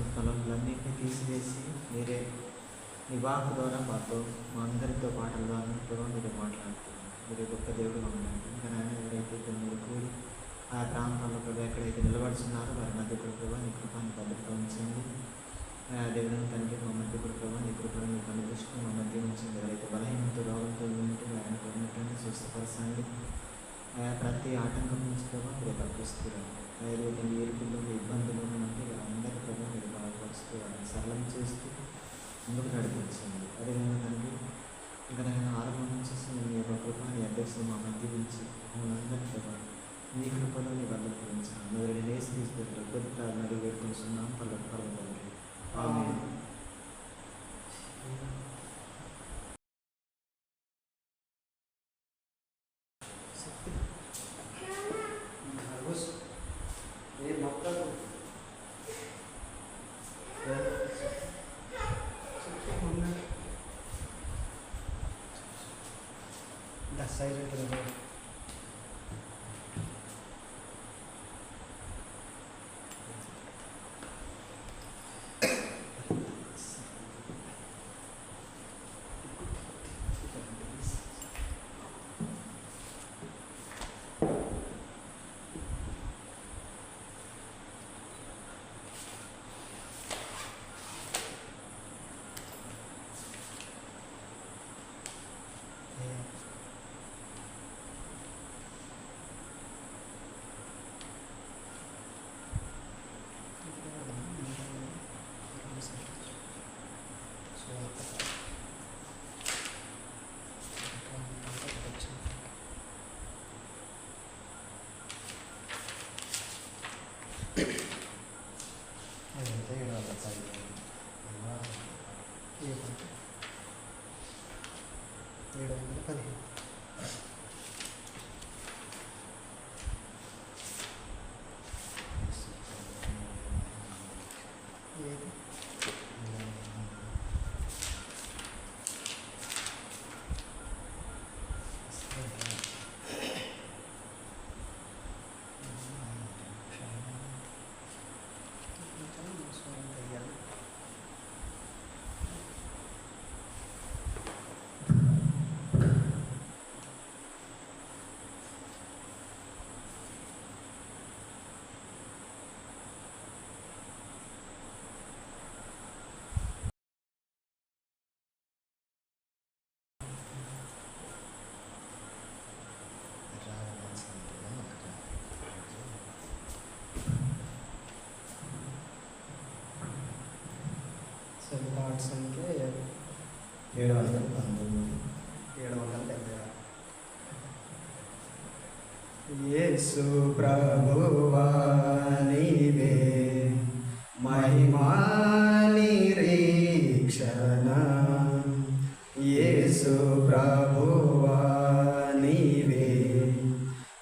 అపవాసం తీసివేసి మీరే మీ వాక్ ద్వారా మాతో మా అందరితో పాటల ద్వారా కూడా మీరు మాట్లాడుతున్నారు. మీరు గొప్ప దేవుడు ఉన్నారు ఇంకా నాయన ఎవరైతే ఇక్కడ మీరు కూడి ఆ ప్రాంతాల్లో ప్రభావ ఎక్కడైతే నిలబడుతున్నారో వారి మధ్య కూడా ప్రభావ నీ కృపాన్ని భద్రత ఉంచండి. ఆ దేవుని తండ్రి మా మధ్య కూడా ప్రభావ నీ కృపను మీకు అనుదృష్టి మా మధ్య ఉంచండి. ఎవరైతే బలహీనతో రోగంతో ఉంటే వారిని కొన్నటువంటి స్వస్థపరచండి. ప్రతి ఆటంకం నుంచి ప్రభావ మీరు తప్పిస్తున్నారు ఏదైతే ఏడుపులు ఇబ్బందులు ఉంటే అందరి ప్రభావ మీరు బాగుపరుస్తూ వారిని సరళం చేస్తూ ముందుకు నడిపించండి. అదేవిధంగా తండ్రి ఇంకా నేను ఆరంభం నుంచి మీ యొక్క కృపాన్ని అధ్యక్షులు మా మధ్య ఉంచి మమ్మల్ని ప్రభావ మీ కృపలో మీ భద్రత గురించి మీరు నేసి తీసుకుంటారు కొద్ది ప్రార్థనలు వేడుకుంటున్నాం పల్లె పర్వతండి ఆమె సెల్ కార్డ్స్ అంటే ఏడు వందల పంతొమ్మిది ఏడు వందల డెబ్బై ఆరు. యేసు ప్రభువా నీవే మహిమా నిరీక్షణ. యేసు ప్రభువా నీవే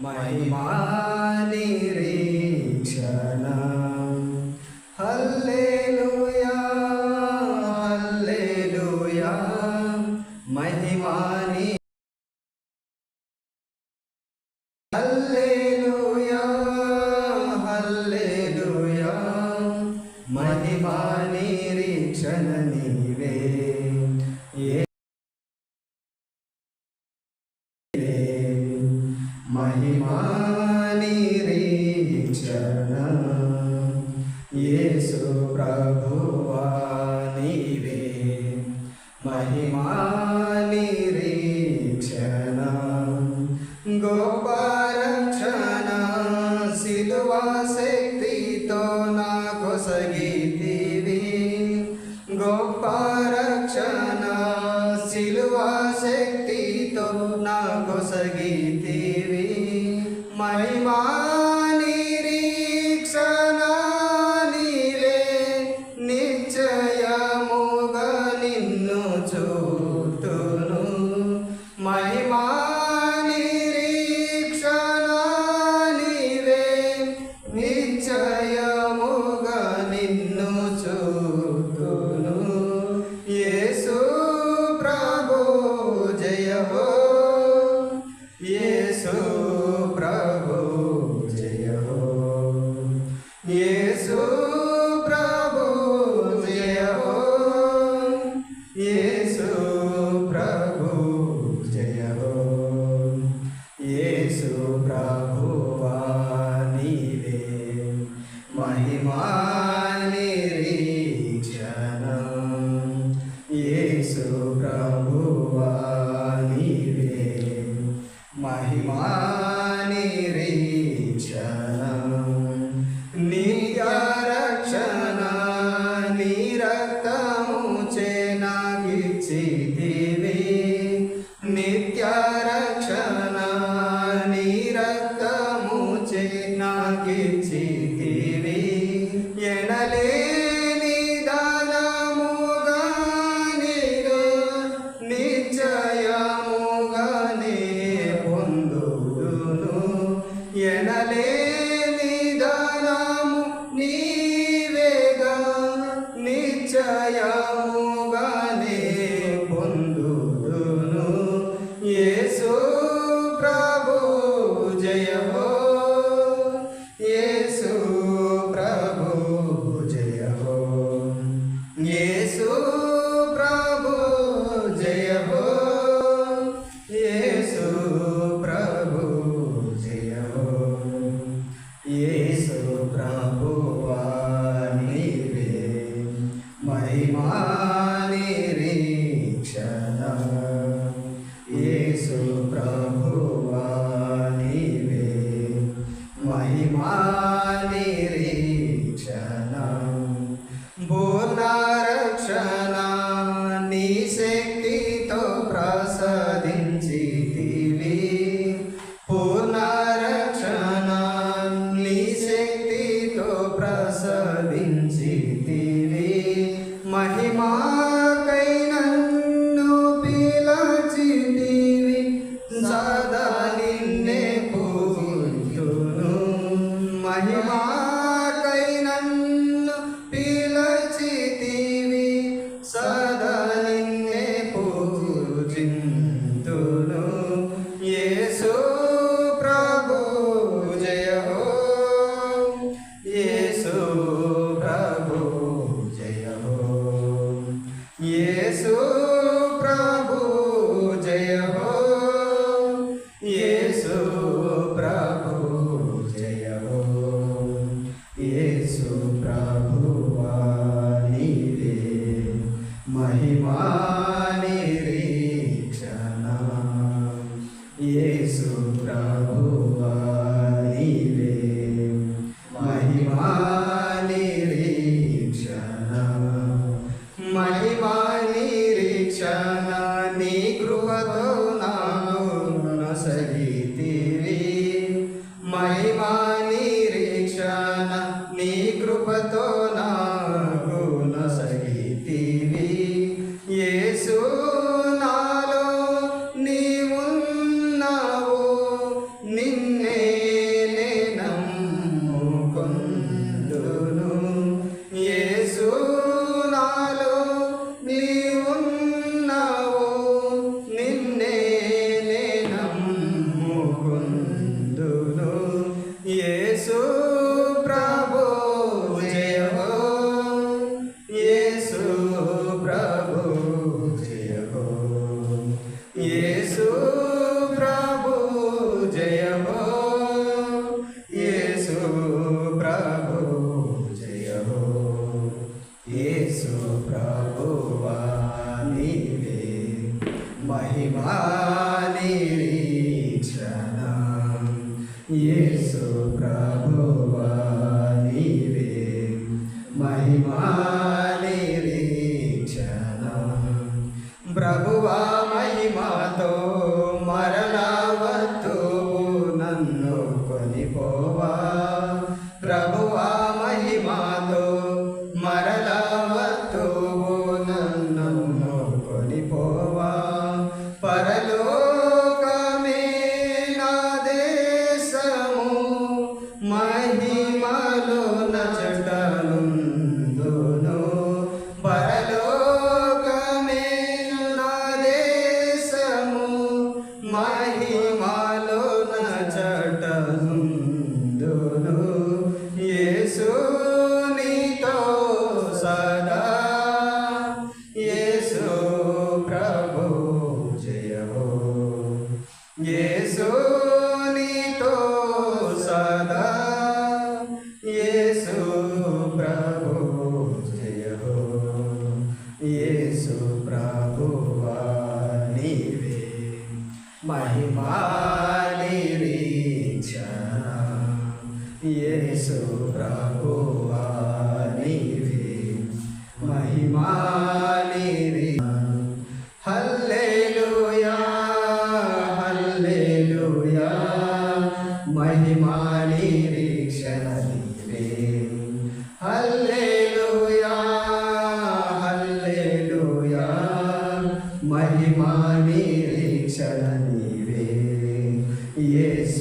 మహిమా మహిమా మహిమా మహిమా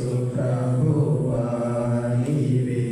యేసు ప్రభువా నీవే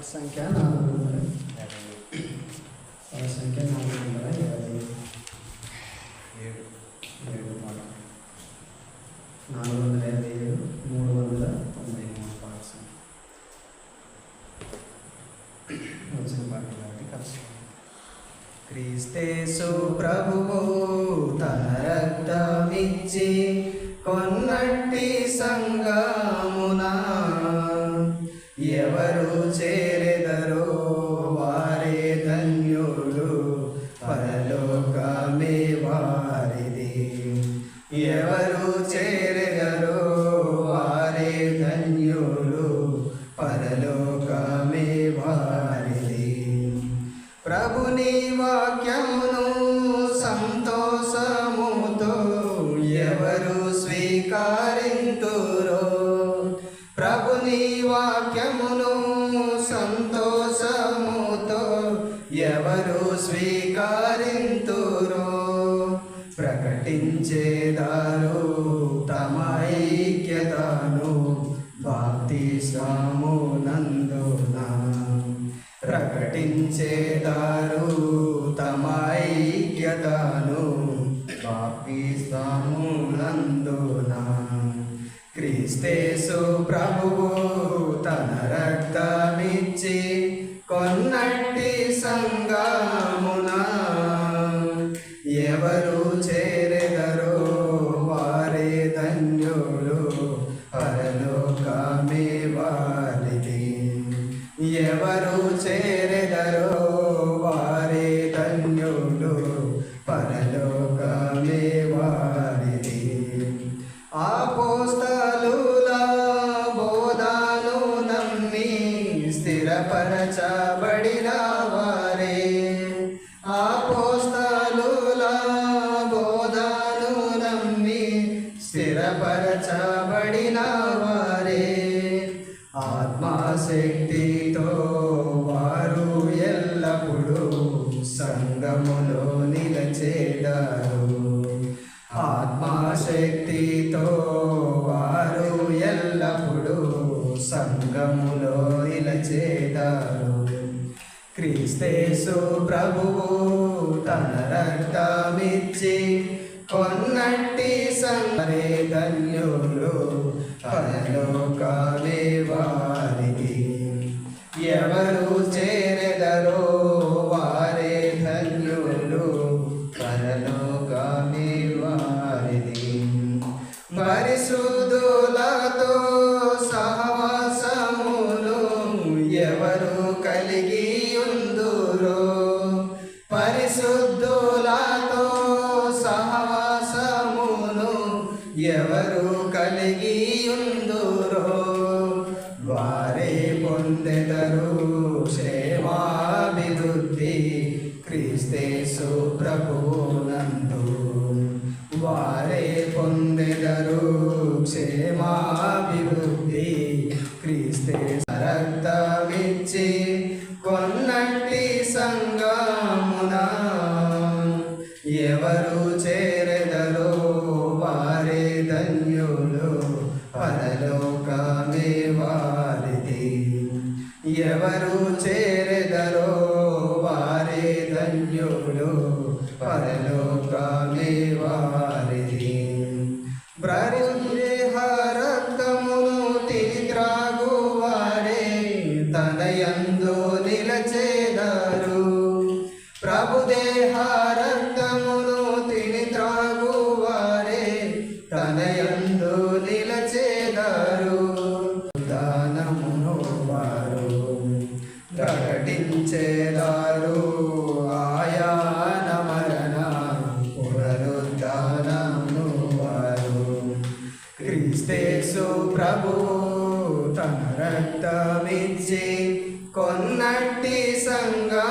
పాట సంఖ్య నాలుగు వందల. పాట సంఖ్య నాలుగు వందల యాభై. ఏడు. ఏడు పాట నాలుగు వందల యాభై ఏడు మూడు వందల తొంభై మూడు పాట సంఖ్య. వచ్చిన పాట కాబట్టి కలిసి క్రీస్తేసు ప్రభువు తన రక్తమిచ్చి కొన్నట్టి సంగమునా ఎవరు చేరెదరో ఎవరు స్వీకరింతురో? ప్రకటించేదారు తమ ఐక్యతను భక్తి స్వామునందున ప్రకటించేదారు ఎవరు చేరెదరో శక్తితో వారు ఎల్లప్పుడూ సంగములో ఇలా చేతారు క్రీస్తేసు ప్రభువు తన రక్తమిచ్చి కొన్నట్టి సంగరే ధన్యులు. పరలోకమే Santo. అరగు చేరెదరో వారే ధన్యుడు. పరలోకామే ప్రభు తన రక్తమిచ్చి కొన్నట్టి సంగా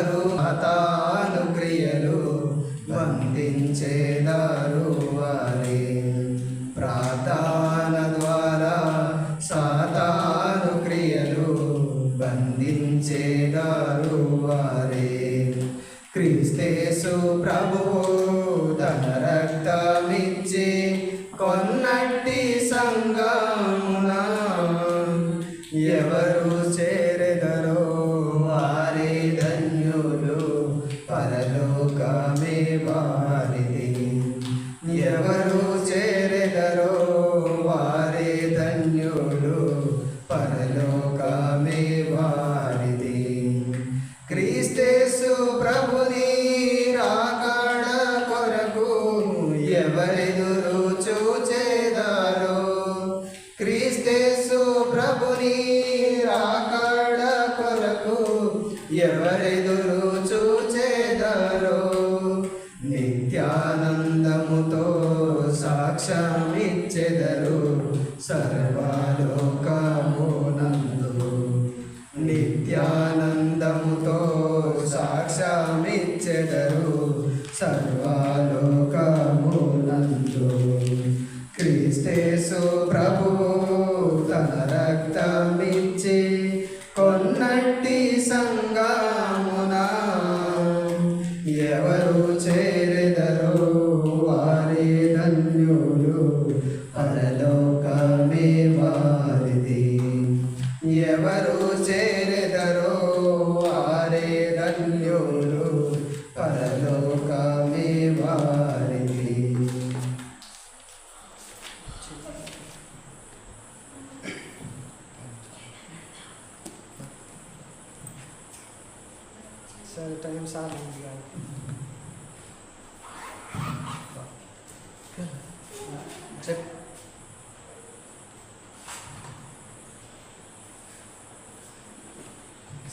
అందరు మతాలు క్రియలు వందించేదారు వారు క్రీస్తేసు ప్రభు తన రక్తం.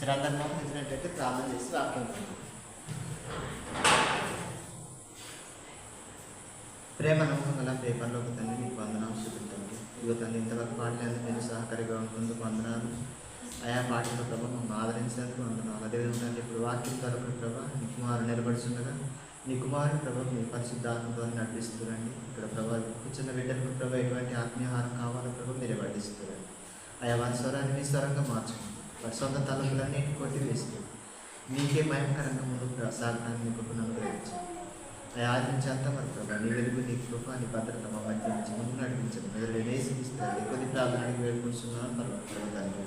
సరే అందరి ప్రార్థన చేసి వాక్యం ప్రేమ నమ్మకం గల పేపర్లో ఒక తండ్రి మీకు వందనాలు చూపుతుంది ఇదిగో తండ్రి ఇంతవరకు పాటలేదు నేను సహకారిగా ఉంటున్నందుకు వందనాలు. ఆయా పాటల ప్రభావ మమ్మల్ని ఆదరించినందుకు వందనాలు. అదేవిధంగా తండ్రి ఇప్పుడు వాక్యం తరపున ప్రభా నీ కుమారు నిలబడుచుండగా నీ కుమారుని ప్రభావ మీ పరిశుద్ధాత్మ ద్వారా నడిపిస్తురండి. ఇక్కడ ప్రభావ కూర్చున్న బిడ్డలకు ప్రభావ ఎటువంటి ఆత్మీయహారం కావాలో ప్రభావ మీరే పట్టిస్తురండి ఆయా వారి స్వరాన్ని మీ స్వరంగా మార్చుకుంటారు వారి సొంత తలుపులన్నీ కొట్టి వేస్తూ మీకే భయంకరంగా ముందుకు సాగడానికి నీ కృపను అనుగ్రహించండి ఆయా ఆదించేంత మరి ప్రభావ నీ వెలుగు నీ కృప నీ భద్రత మా మధ్య నుంచి ముందు నడిపించండి మీరు వేసి ఇస్తారు కొద్ది ప్రార్థన వేడుకుంటున్నాను. మరి తండ్రి